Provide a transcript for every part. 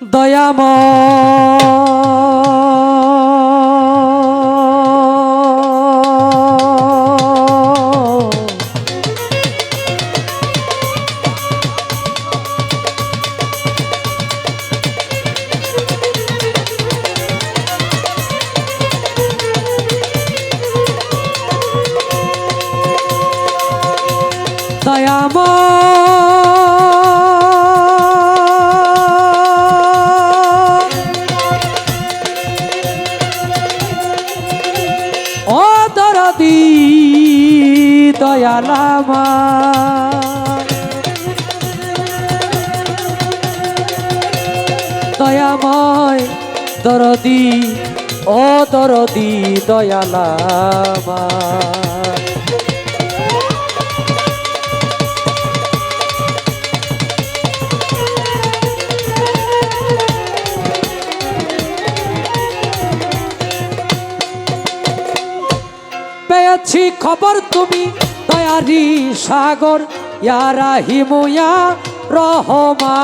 দয়াম দয়াম দরদি দয়ালামা দয়াময় দরদি ও দরদি দয়ালামা খবর তুমি, দয়ারি সাগর, ইয়ারা হিমুয়া রহমা।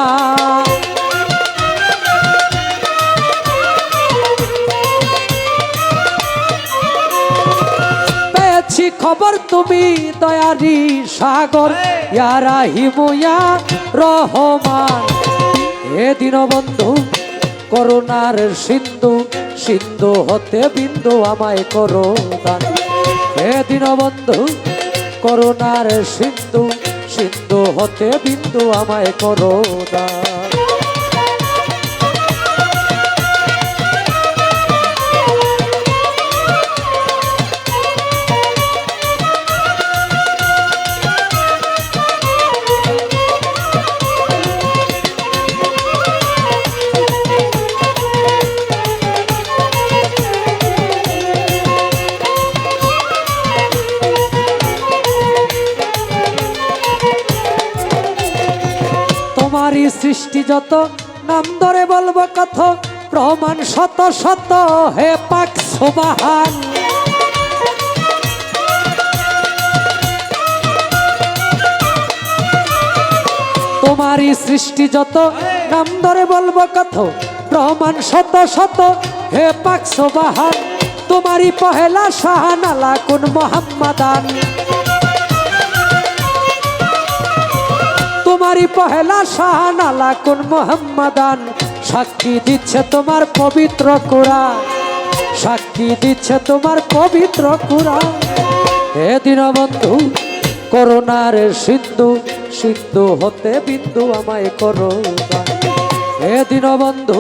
পেয়েছি খবর তুমি, দয়ারি সাগর, ইয়ারা হিমুয়া রহমান এ দীনবন্ধু করুণার সিন্ধু সিন্ধু হতে বিন্দু আমায় করো দান। হে দীনবন্ধু করুণার সিন্ধু সিন্ধু হতে বিন্দু আমায় করো দান তোমারই সৃষ্টি যত, নাম ধরে বলব কত প্রমাণ শত শত হে পাক সুবাহান। তোমারই সৃষ্টি যত, নাম ধরে বলব কত প্রমাণ শত শত হে পাক সুবাহান। তোমারই পহেলা শাহানালা কোন মোহাম্মদান। তোমারই পহেলা শাহানালা কোন মোহাম্মদান সাক্ষী দিচ্ছে তোমার পবিত্র কোরআন সাক্ষী দিচ্ছে তোমার পবিত্র কোরআন হে দীনবন্ধু করোনার সিন্ধু সিন্ধু হতে বিন্দু আমায় করো। হে দীনবন্ধু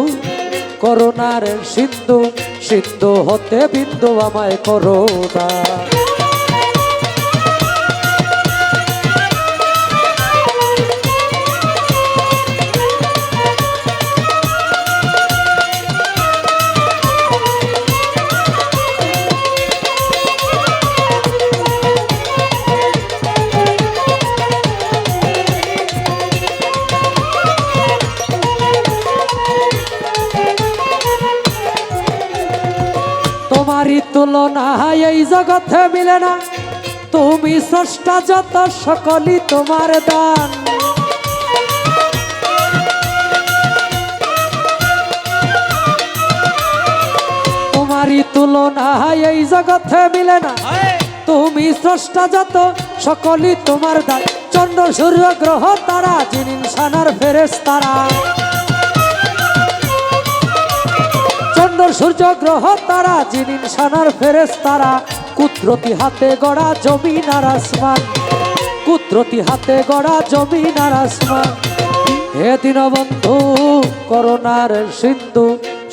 করোনার সিন্ধু সিন্ধু হতে বিন্দু আমায় করো। তুলনা এই জগতে মিলে না। তুমি স্রষ্টা, যত সকলই তোমার দান। তোমারই তুলনা, এই জগতে মিলে না। তুমি স্রষ্টা, যত সকলই তোমার দান। চন্দ্র, সূর্য, গ্রহ, তারা যিনি ইনসানার ফেরেস তারা চন্দ্র সূর্য গ্রহ তারা যিনি সানার ফেরেস তারা কুদরতি হাতে গড়া জমিন আর আসমান। কুদরতি হাতে গড়া জমিন আর আসমান। হে দীনবন্ধু করোনার সিন্ধু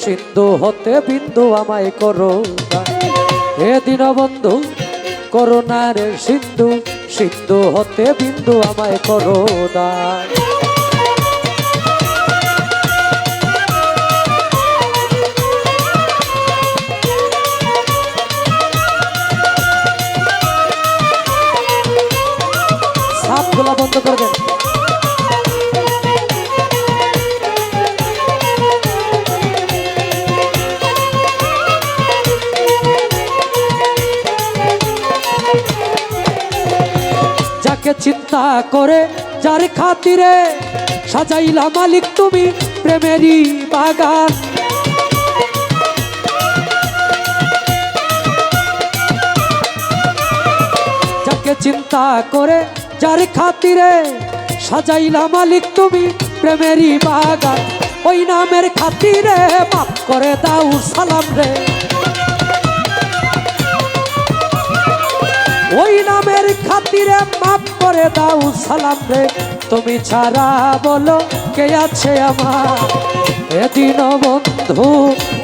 সিন্ধু হতে বিন্দু আমায় করো। হে দীনবন্ধু করোনার সিন্ধু সিন্ধু হতে বিন্দু আমায় করো দান বন্ধ করে দেন। যাকে চিন্তা করে, যার খাতিরে সাজাইলা মালিক তুমি প্রেমেরই বাগান। চিন্তা করে যার খাতিরে সাজাইলা মালিক তুমি প্রেমেরই বাগান, ওই নামের খাতিরে মাফ করে দাও সালাম রে। ওই নামের খাতিরে মাফ করে দাও সালাম রে। তুমি ছাড়া বলো কে আছে আমার? এদিন বন্ধু,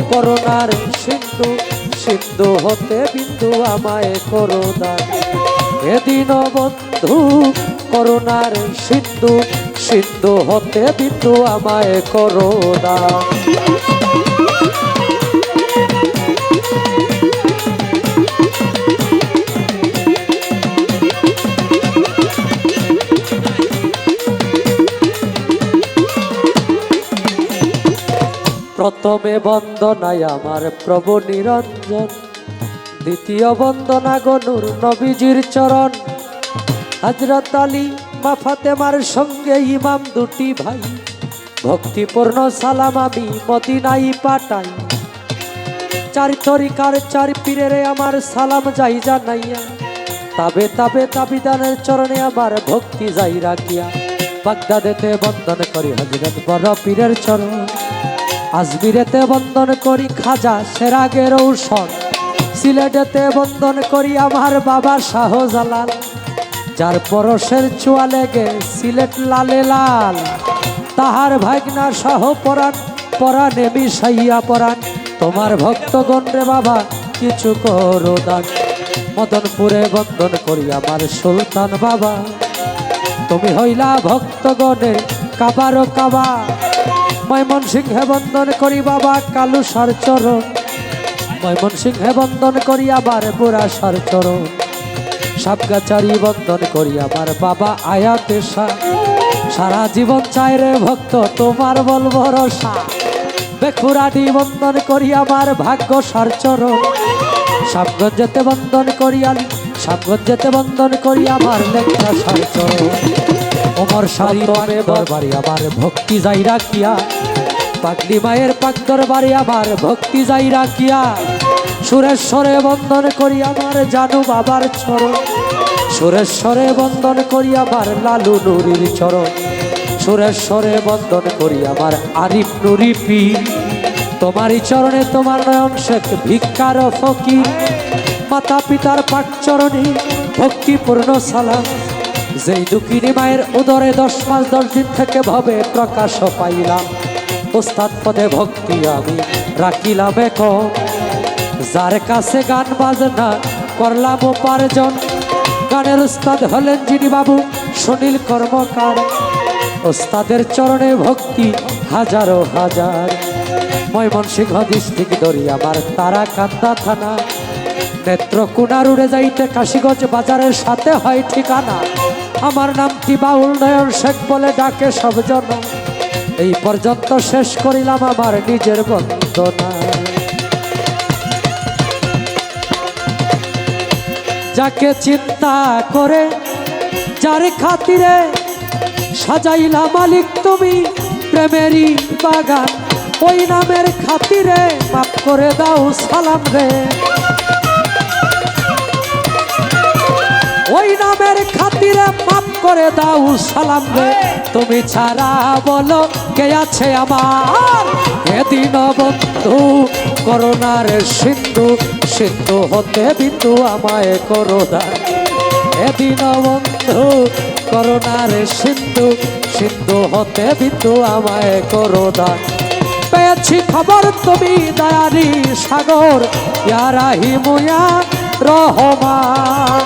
করোনার সিন্ধু সিন্ধু হতে বিন্দু আমায় করো দান। এদিন বন্ধু, করোনার সিন্ধু সিন্ধু হতে বিন্দু আমায় করো দান প্রথমে বন্দনায় আমার প্রভু নিরঞ্জন দ্বিতীয় বন্দনা গনুর নবীজির চরণ। হজরত আলী মা ফাতেমার সঙ্গে ইমাম দুটি ভাই। ভক্তিপূর্ণ সালাম আমি মদিনাই পাঠাই। চার তরিকার চার পীরের আমার সালাম যাই জানাইয়া। তাবে তাবে তাবিদানের চরণে আমার ভক্তি যাই রাখিয়া। বাগদাদেতে বন্দন করি হজরত বড় পীরের চরণ। আজমিরেতে বন্দন করি খাজা সেরাগের ঔষধ। সিলেটেতে বন্দন করি আমার বাবা শাহজালাল, যার পরশের চুয়া লেগে সিলেট লালে লাল। তাহার ভাগনা সহ পরাণ, পরাণে মিশাইয়া পরাণ। তোমার ভক্তগণ রে বাবা, কিছু করো দান। মদনপুরে বন্দন করি আমার সুলতান বাবা। তুমি হইলা ভক্তগণের কাবারো কাবা। ময়মন সিংহে বন্দন করি বাবা কালু সার চরণ। ময়মন সিংহে বন্দন করি আবার বুড়া সার চরণ। সাবগাচারি বন্দন করি আমার বাবা আয়াতে শাহ সারা জীবন চাই রে ভক্ত, তোমার বল ভরসা বেখুরাটি বন্দন করি আমার ভাগ্য সার চরণ করি আলি সাবগঞ্জেতে বন্দন করি আমার লেখা সার চরণ। ওমর সারি পারে দরবারে আমার ভক্তি যাই রাখিয়া পাগলি মায়ের পাক দরবারে আমার ভক্তি যাই রাখিয়া সুরেশ্বরে বন্দন করি আমার জানু বাবার চরণ। সুরেশ্বরে বন্দন করি আমার লালু নুরির চরণ। সুরেশ্বরে বন্দন করি আমার আরিফ নুরি পীর। তোমারই চরণে তোমার নয়ন শেখ, ভিক্ষার ফকির। মাতা পিতার পাক চরণে ভক্তিপূর্ণ সালাম। যেই দুঃখিনী মায়ের উদরে দশ মাস দশ দিন থেকে ভবে প্রকাশ পাইলাম। ওস্তাদ পদে ভক্তি আমি রাখিলাম এখন। যার কাছে গান বাজনা করলাম উপার্জন, গানের উস্তাদ হলেন যিনি বাবু সুনীল কর্মকার। ওস্তাদের চরণে ভক্তি হাজারো হাজার। ময়মনসিংহ ডিস্ট্রিক্ট দরি আমার তারা কান্দা থানা। নেত্রকোনা উড়ে যাইতে কাশীগঞ্জ বাজারের সাথে হয় ঠিকানা। আমার নামটি বাউল নয়ন শেখ বলে ডাকে সব জন এই পর্যন্ত শেষ করিলাম আমার নিজের বন্দনা। যাকে চিন্তা করে, যার খাতিরে সাজাইলা মালিক তুমি, প্রেমেরই বাগান, ওই নামের খাতিরে মাফ করে দাও সালাম রে। ওই নামের খাতিরে মাফ করে দাও সালাম রে। তুমি ছাড়া বলো কে আছে আমার? এদিন বন্ধু, করোনার সিন্ধু সিন্ধু হতে বিন্দু আমায় করো দান। এদিন বন্ধু, করোনার সিন্ধু সিন্ধু হতে বিন্দু আমায় করো দান। পেয়েছি খবর তুমি দয়ারি সাগর, ইয়ারাহি মুয়া রহমান।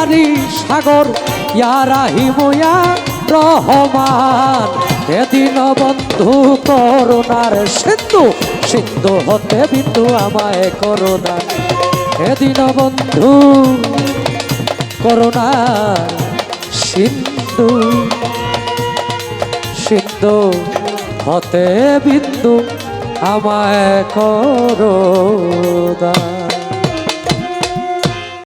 দয়ারি সাগর ইয়ারাহি মুয়া রহমান। এদিন বন্ধু করুণার সিন্ধু সিন্ধু হতে বিন্দু আমায় করুণার এদিন বন্ধু করুণার সিন্ধু সিন্ধু হতে বিন্দু আমায় করো দান